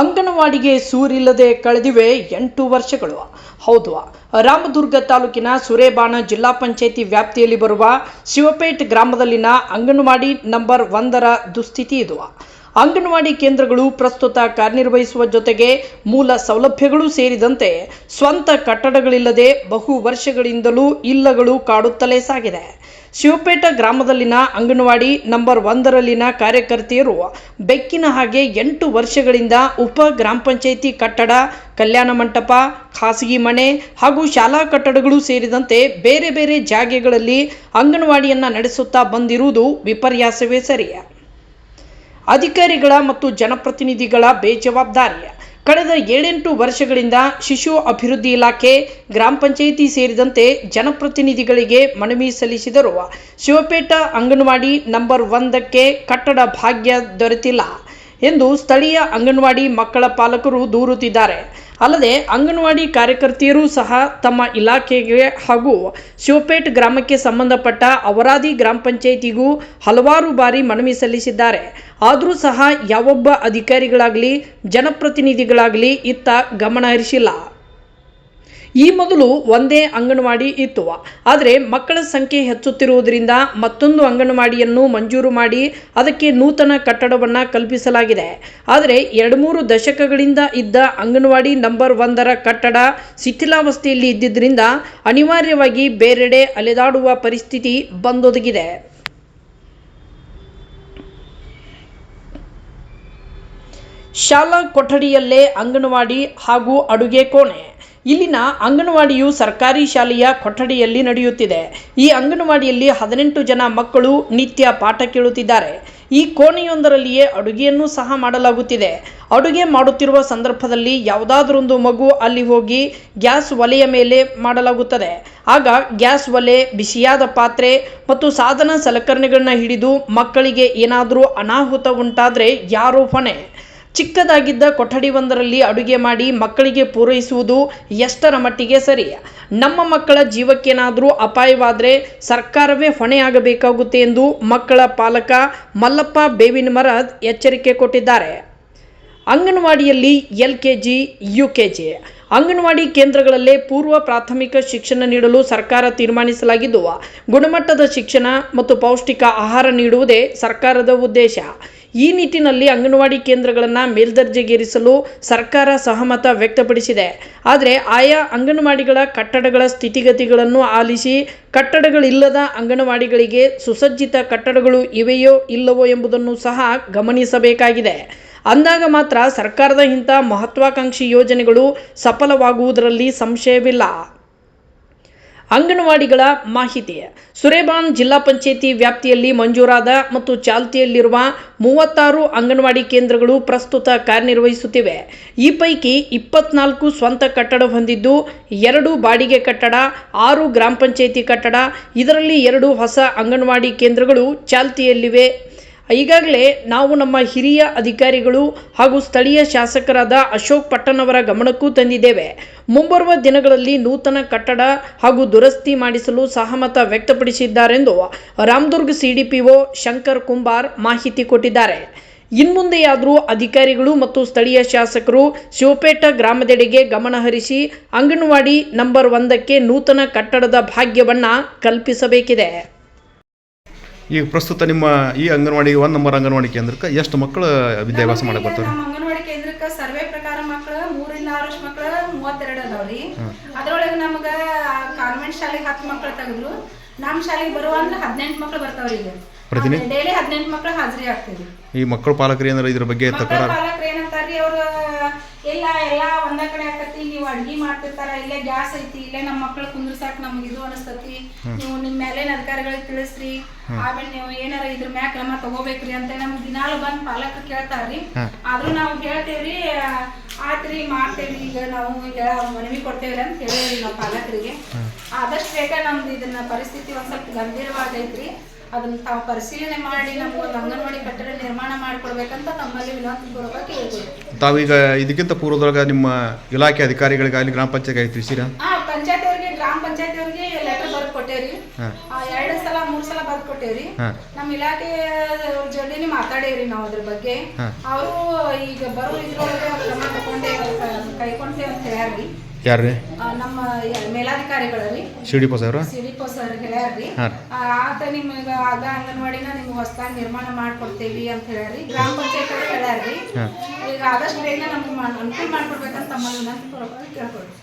ಅಂಗನವಾಡಿಗೆ ಸೂರಿಲ್ಲದೆ ಕಳೆದಿವೆ ಎಂಟು ವರ್ಷಗಳು. ಹೌದು, ರಾಮದುರ್ಗ ತಾಲೂಕಿನ ಸುರೇಬಾಣ ಜಿಲ್ಲಾ ಪಂಚಾಯಿತಿ ವ್ಯಾಪ್ತಿಯಲ್ಲಿ ಬರುವ ಶಿವಪೇಟ್ ಗ್ರಾಮದಲ್ಲಿನ ಅಂಗನವಾಡಿ ನಂಬರ್ ಒಂದರ ದುಸ್ಥಿತಿ ಇದು. ಅಂಗನವಾಡಿ ಕೇಂದ್ರಗಳು ಪ್ರಸ್ತುತ ಕಾರ್ಯನಿರ್ವಹಿಸುವ ಜೊತೆಗೆ ಮೂಲ ಸೌಲಭ್ಯಗಳು ಸೇರಿದಂತೆ ಸ್ವಂತ ಕಟ್ಟಡಗಳಿಲ್ಲದೆ ಬಹು ವರ್ಷಗಳಿಂದಲೂ ಇಲ್ಲಗಳು ಕಾಡುತ್ತಲೇ ಸಾಗಿದೆ. ಶಿವಪೇಟ ಗ್ರಾಮದಲ್ಲಿನ ಅಂಗನವಾಡಿ ನಂಬರ್ ಒಂದರಲ್ಲಿನ ಕಾರ್ಯಕರ್ತೆಯರು ಬೆಕ್ಕಿನ ಹಾಗೆ ಎಂಟು ವರ್ಷಗಳಿಂದ ಉಪ ಗ್ರಾಮ ಪಂಚಾಯಿತಿ ಕಟ್ಟಡ, ಕಲ್ಯಾಣ ಮಂಟಪ, ಖಾಸಗಿ ಮನೆ ಹಾಗೂ ಶಾಲಾ ಕಟ್ಟಡಗಳು ಸೇರಿದಂತೆ ಬೇರೆ ಬೇರೆ ಜಾಗೆಗಳಲ್ಲಿ ಅಂಗನವಾಡಿಯನ್ನು ನಡೆಸುತ್ತಾ ಬಂದಿರುವುದು ವಿಪರ್ಯಾಸವೇ ಸರಿ ಅಧಿಕಾರಿಗಳ ಮತ್ತು ಜನಪ್ರತಿನಿಧಿಗಳ ಬೇಜವಾಬ್ದಾರಿ ಕಳೆದ ಏಳೆಂಟು ವರ್ಷಗಳಿಂದ ಶಿಶು ಅಭಿವೃದ್ಧಿ ಇಲಾಖೆ, ಗ್ರಾಮ ಪಂಚಾಯಿತಿ ಸೇರಿದಂತೆ ಜನಪ್ರತಿನಿಧಿಗಳಿಗೆ ಮನವಿ ಸಲ್ಲಿಸಿದರು ಶಿವಪೇಟ ಅಂಗನವಾಡಿ ನಂಬರ್ ಒಂದಕ್ಕೆ ಕಟ್ಟಡ ಭಾಗ್ಯ ದೊರೆತಿಲ್ಲ ಎಂದು ಸ್ಥಳೀಯ ಅಂಗನವಾಡಿ ಮಕ್ಕಳ ಪಾಲಕರು ದೂರುತ್ತಿದ್ದಾರೆ. ಅಲ್ಲದೆ ಅಂಗನವಾಡಿ ಕಾರ್ಯಕರ್ತೆಯರು ಸಹ ತಮ್ಮ ಇಲಾಖೆಗೆ ಹಾಗೂ ಶಿವಪೇಟ್ ಗ್ರಾಮಕ್ಕೆ ಸಂಬಂಧಪಟ್ಟ ಅವರಾದಿ ಗ್ರಾಮ ಪಂಚಾಯಿತಿಗೂ ಹಲವಾರು ಬಾರಿ ಮನವಿ ಸಲ್ಲಿಸಿದ್ದಾರೆ. ಆದರೂ ಸಹ ಯಾವೊಬ್ಬ ಅಧಿಕಾರಿಗಳಾಗಲಿ, ಜನಪ್ರತಿನಿಧಿಗಳಾಗಲಿ ಇತ್ತ ಗಮನ ಹರಿಸಿಲ್ಲ. ಈ ಮೊದಲು ಒಂದೇ ಅಂಗನವಾಡಿ ಇತ್ತು ಆದರೆ ಮಕ್ಕಳ ಸಂಖ್ಯೆ ಹೆಚ್ಚುತ್ತಿರುವುದರಿಂದ ಮತ್ತೊಂದು ಅಂಗನವಾಡಿಯನ್ನು ಮಂಜೂರು ಮಾಡಿ ಅದಕ್ಕೆ ನೂತನ ಕಟ್ಟಡವನ್ನು ಕಲ್ಪಿಸಲಾಗಿದೆ. ಆದರೆ ಎರಡು ಮೂರು ದಶಕಗಳಿಂದ ಇದ್ದ ಅಂಗನವಾಡಿ ನಂಬರ್ ಒಂದರ ಕಟ್ಟಡ ಶಿಥಿಲಾವಸ್ಥೆಯಲ್ಲಿ ಇದ್ದಿದ್ದರಿಂದ ಅನಿವಾರ್ಯವಾಗಿ ಬೇರೆಡೆ ಅಲೆದಾಡುವ ಪರಿಸ್ಥಿತಿ ಬಂದೊದಗಿದೆ. ಶಾಲಾ ಕೊಠಡಿಯಲ್ಲೇ ಅಂಗನವಾಡಿ ಹಾಗೂ ಅಡುಗೆ ಕೋಣೆ. ಇಲ್ಲಿನ ಅಂಗನವಾಡಿಯು ಸರ್ಕಾರಿ ಶಾಲೆಯ ಕೊಠಡಿಯಲ್ಲಿ ನಡೆಯುತ್ತಿದೆ. ಈ ಅಂಗನವಾಡಿಯಲ್ಲಿ ಹದಿನೆಂಟು ಜನ ಮಕ್ಕಳು ನಿತ್ಯ ಪಾಠ ಕೇಳುತ್ತಿದ್ದಾರೆ. ಈ ಕೋಣೆಯೊಂದರಲ್ಲಿಯೇ ಅಡುಗೆಯನ್ನು ಸಹ ಮಾಡಲಾಗುತ್ತಿದೆ. ಅಡುಗೆ ಮಾಡುತ್ತಿರುವ ಸಂದರ್ಭದಲ್ಲಿ ಯಾವುದಾದ್ರೊಂದು ಮಗು ಅಲ್ಲಿ ಹೋಗಿ ಗ್ಯಾಸ್ ಒಲೆಯ ಮೇಲೆ ಮಾಡಲಾಗುತ್ತದೆ. ಆಗ ಗ್ಯಾಸ್ ಒಲೆ, ಬಿಸಿಯಾದ ಪಾತ್ರೆ ಮತ್ತು ಸಾಧನ ಸಲಕರಣೆಗಳನ್ನ ಹಿಡಿದು ಮಕ್ಕಳಿಗೆ ಏನಾದರೂ ಅನಾಹುತ ಉಂಟಾದರೆ ಯಾರು ಹೊಣೆ. ಚಿಕ್ಕದಾಗಿದ್ದ ಕೊಠಡಿ ಒಂದರಲ್ಲಿ ಅಡುಗೆ ಮಾಡಿ ಮಕ್ಕಳಿಗೆ ಪೂರೈಸುವುದು ಎಷ್ಟರ ಮಟ್ಟಿಗೆ ಸರಿ? ನಮ್ಮ ಮಕ್ಕಳ ಜೀವಕ್ಕೇನಾದರೂ ಅಪಾಯವಾದರೆ ಸರ್ಕಾರವೇ ಹೊಣೆಯಾಗಬೇಕಾಗುತ್ತೆ ಎಂದು ಮಕ್ಕಳ ಪಾಲಕ ಮಲ್ಲಪ್ಪ ಬೇವಿನ ಮರದ ಎಚ್ಚರಿಕೆ ಕೊಟ್ಟಿದ್ದಾರೆ. ಅಂಗನವಾಡಿಯಲ್ಲಿ L K G U K G anganwadi ಕೇಂದ್ರಗಳಲ್ಲೇ ಪೂರ್ವ ಪ್ರಾಥಮಿಕ ಶಿಕ್ಷಣ ನೀಡಲು ಸರ್ಕಾರ ತೀರ್ಮಾನಿಸಲಾಗಿದ್ದು, ಗುಣಮಟ್ಟದ ಶಿಕ್ಷಣ ಮತ್ತು ಪೌಷ್ಟಿಕ ಆಹಾರ ನೀಡುವುದೇ ಸರ್ಕಾರದ ಉದ್ದೇಶ. ಈ ನಿಟ್ಟಿನಲ್ಲಿ ಅಂಗನವಾಡಿ ಕೇಂದ್ರಗಳನ್ನು ಮೇಲ್ದರ್ಜೆಗೇರಿಸಲು ಸರ್ಕಾರ ಸಹಮತ ವ್ಯಕ್ತಪಡಿಸಿದೆ. ಆದರೆ ಆಯಾ ಅಂಗನವಾಡಿಗಳ ಕಟ್ಟಡಗಳ ಸ್ಥಿತಿಗತಿಗಳನ್ನು ಆಲಿಸಿ, ಕಟ್ಟಡಗಳಿಲ್ಲದ ಅಂಗನವಾಡಿಗಳಿಗೆ ಸುಸಜ್ಜಿತ ಕಟ್ಟಡಗಳು ಇವೆಯೋ ಇಲ್ಲವೋ ಎಂಬುದನ್ನು ಸಹ ಗಮನಿಸಬೇಕಾಗಿದೆ. ಅಂದಾಗ ಮಾತ್ರ ಸರ್ಕಾರದ ಇಂಥ ಮಹತ್ವಾಕಾಂಕ್ಷಿ ಯೋಜನೆಗಳು ಸಫಲವಾಗುವುದರಲ್ಲಿ ಸಂಶಯವಿಲ್ಲ. ಅಂಗನವಾಡಿಗಳ ಮಾಹಿತಿ. ಸುರೇಬಾನ್ ಜಿಲ್ಲಾ ಪಂಚಾಯಿತಿ ವ್ಯಾಪ್ತಿಯಲ್ಲಿ ಮಂಜೂರಾದ ಮತ್ತು ಚಾಲ್ತಿಯಲ್ಲಿರುವ ಮೂವತ್ತಾರು ಅಂಗನವಾಡಿ ಕೇಂದ್ರಗಳು ಪ್ರಸ್ತುತ ಕಾರ್ಯನಿರ್ವಹಿಸುತ್ತಿವೆ. ಈ ಪೈಕಿ ಇಪ್ಪತ್ನಾಲ್ಕು ಸ್ವಂತ ಕಟ್ಟಡ ಹೊಂದಿದ್ದು, ಎರಡು ಬಾಡಿಗೆ ಕಟ್ಟಡ, ಆರು ಗ್ರಾಮ ಪಂಚಾಯಿತಿ ಕಟ್ಟಡ, ಇದರಲ್ಲಿ ಎರಡು ಹೊಸ ಅಂಗನವಾಡಿ ಕೇಂದ್ರಗಳು ಚಾಲ್ತಿಯಲ್ಲಿವೆ. ಈಗಾಗಲೇ ನಾವು ನಮ್ಮ ಹಿರಿಯ ಅಧಿಕಾರಿಗಳು ಹಾಗೂ ಸ್ಥಳೀಯ ಶಾಸಕರಾದ ಅಶೋಕ್ ಪಟ್ಟಣವರ ಗಮನಕ್ಕೂ ತಂದಿದ್ದೇವೆ. ಮುಂಬರುವ ದಿನಗಳಲ್ಲಿ ನೂತನ ಕಟ್ಟಡ ಹಾಗೂ ದುರಸ್ತಿ ಮಾಡಿಸಲು ಸಹಮತ ವ್ಯಕ್ತಪಡಿಸಿದ್ದಾರೆಂದು ರಾಮದುರ್ಗ್ ಸಿಡಿಪಿಒ ಶಂಕರ್ ಕುಂಬಾರ್ ಮಾಹಿತಿ ಕೊಟ್ಟಿದ್ದಾರೆ. ಇನ್ಮುಂದೆಯಾದರೂ ಅಧಿಕಾರಿಗಳು ಮತ್ತು ಸ್ಥಳೀಯ ಶಾಸಕರು ಶಿವಪೇಟ ಗ್ರಾಮದೆಡೆಗೆ ಗಮನಹರಿಸಿ ಅಂಗನವಾಡಿ ನಂಬರ್ ಒಂದಕ್ಕೆ ನೂತನ ಕಟ್ಟಡದ ಭಾಗ್ಯವನ್ನು ಕಲ್ಪಿಸಬೇಕಿದೆ. ಈಗ ಪ್ರಸ್ತುತ ನಿಮ್ಮ ಈ ಅಂಗನವಾಡಿ ಒಂದು ನಂಬರ್ ಅಂಗನವಾಡಿ ಕೇಂದ್ರಕ್ಕೆ ಎಷ್ಟು ಮಕ್ಕಳು ವಿದ್ಯಾಭ್ಯಾಸ ಮಾಡಕ್ ಬರ್ತಾರೆ? ನಮ್ಮ ಅಂಗನವಾಡಿ ಕೇಂದ್ರಕ್ಕೆ ಸರ್ವೆ ಪ್ರಕಾರ ಮಕ್ಕಳು ಮೂರಿಂದ ಆರು ವರ್ಷ ಮಕ್ಕಳು ಮೂವತ್ತೆರಡು ಅದಾವ್ರಿ. ಅದ್ರೊಳಗೆ ನಮ್ಗ ಕಾನ್ವೆಂಟ್ ಶಾಲೆಗೆ ಹತ್ತು ಮಕ್ಕಳು ತೆಗೆದ್ರು. ನಮ್ಮ ಶಾಲೆಗೆ ಬರುವ ಅಂದ್ರೆ ಹದಿನೆಂಟು ಮಕ್ಕಳು ಬರ್ತಾವ್ರಿ ಈಗ. ಪ್ರತಿದಿನ? ಡೈಲಿ ಹದಿನೆಂಟು ಮಕ್ಕಳು ಹಾಜರಿ ಆಗ್ತೀವಿ. ಈ ಮಕ್ಕಳು ಪಾಲಕರು ಏನಾರ ಇದ್ರ ಬಗ್ಗೆ ತಕರಾರು? ಪಾಲಕರು ಏನಂತಾರ್ರಿ ಅವ್ರು ಇಲ್ಲ ಎಲ್ಲ ಒಂದ ಕಡೆ ಆಕತಿ ನೀವು ಅಡ್ಗಿ ಮಾಡ್ತಿರ್ತಾರ ಇಲ್ಲೇ ಗ್ಯಾಸ್ ಐತಿ ಇಲ್ಲೇ ನಮ್ಮ ಮಕ್ಳು ಕುಂದ್ರಸಾಕ್ ನಮ್ಗೆ ಇದು ಅನಸ್ತತಿ. ನೀವು ನಿಮ್ ಮೇಲಿನ ಅಧಿಕಾರಿಗಳಿಗೆ ತಿಳಿಸ್ರಿ. ಆಮೇಲೆ ನೀವು ಏನಾರ ಇದ್ರ ಮ್ಯಾಗ ಕ್ರಮ ತಗೋಬೇಕ್ರಿ ಅಂತ ನಮ್ಗೆ ದಿನಾಲು ಬಂದ್ ಪಾಲಕ ಕೇಳ್ತಾರ್ರಿ. ಆದ್ರೂ ನಾವು ಹೇಳ್ತೇವ್ರಿ ಆತ್ರಿ ಮಾಡ್ತೇವ್ರಿ ಈಗ ನಾವು ಈಗ ಮನವಿ ಕೊಡ್ತೇವ್ರಿ ಅಂತ ಹೇಳಿ ನಾವು ಪಾಲಕರಿಗೆ. ಆದಷ್ಟು ಬೇಗ ನಮ್ದು ಇದನ್ನ ಪರಿಸ್ಥಿತಿ ಒಂದ್ ಸ್ವಲ್ಪ ಗಂಭೀರವಾಗೈತ್ರಿ ಅದನ್ನ ತಾವು ಪರಿಶೀಲನೆ ಮಾಡಿ ನಾವು ಅಂಗನವಾಡಿ ಕಟ್ಟಡ ನಿರ್ಮಾಣ ಮಾಡಿಕೊಡ್ಬೇಕಂತ ತಮ್ಮಲ್ಲಿ ವಿನಂತಿಪೂರ್ವಕ ಕೇಳ್ಬೋದು ತಾವೀಗ ಇದಕ್ಕಿಂತ ಪೂರ್ವದೊಳಗ ನಿಮ್ಮ ಇಲಾಖೆ ಅಧಿಕಾರಿಗಳಿಗಾಗಲಿ ಗ್ರಾಮ ಪಂಚಾಯತ್ ತಿಳಿಸಿರಾ? ಹಾ ಪಂಚಾಯತ್ ಅವರಿಗೆ ಗ್ರಾಮ ಪಂಚಾಯತ್ ಅವರಿಗೆ ಲೆಟರ್ ಬರೆದು ಕೊಟ್ಟೇವ್ರಿ. ಎರಡು ಸಲ ಮೂರು ಸಲ ಬರೆದು ಕೊಟ್ಟೇವ್ರಿ. ನಮ್ಮ ಇಲಾಖೆ ಜೊತೆನೆ ಮಾತಾಡೇವ್ರಿ ನಾವು ಅದ್ರ ಬಗ್ಗೆ. ಅವರು ಈಗ ಬರೋ ಇದ್ರೊಳಗೆ ಕ್ರಮ ತಗೊಂಡೇ ಕೈಕೊಂಡೇ ಅಂತ ಹೇಳ್ರಿ ಯ- ನಮ್ಮ ಮೇಲಾಧಿಕಾರಿಗಳಲ್ಲಿ. ಸಿ ಸರ್ ಸಿಡಿಪೋ ಸರ್ ಹೇಳ್ಯಾರ್ರಿ ಹಾಂ ರೀ. ಆತ ನಿಮಗೆ ಅದ ಅಂಗನವಾಡಿನ ನಿಮ್ಗೆ ಹೊಸದಾಗಿ ನಿರ್ಮಾಣ ಮಾಡ್ಕೊಡ್ತೇವಿ ಅಂತ ಹೇಳ್ಯಾರಿ ಗ್ರಾಮ ಪಂಚಾಯತ್ ಹೇಳ್ಯಾರ್ರಿ. ಹಾಂ. ಈಗ ಆದಷ್ಟು ಬೇಗ ನಮ್ಗೆ ಅನುಕೂಲ ಮಾಡ್ಕೊಡ್ಬೇಕಂತ ತಮ್ಮಲ್ಲಿ ವಿನಂತಿ ಪೂರ್ವಕವಾಗಿ ಕೇಳ್ಕೊಳ್ರಿ.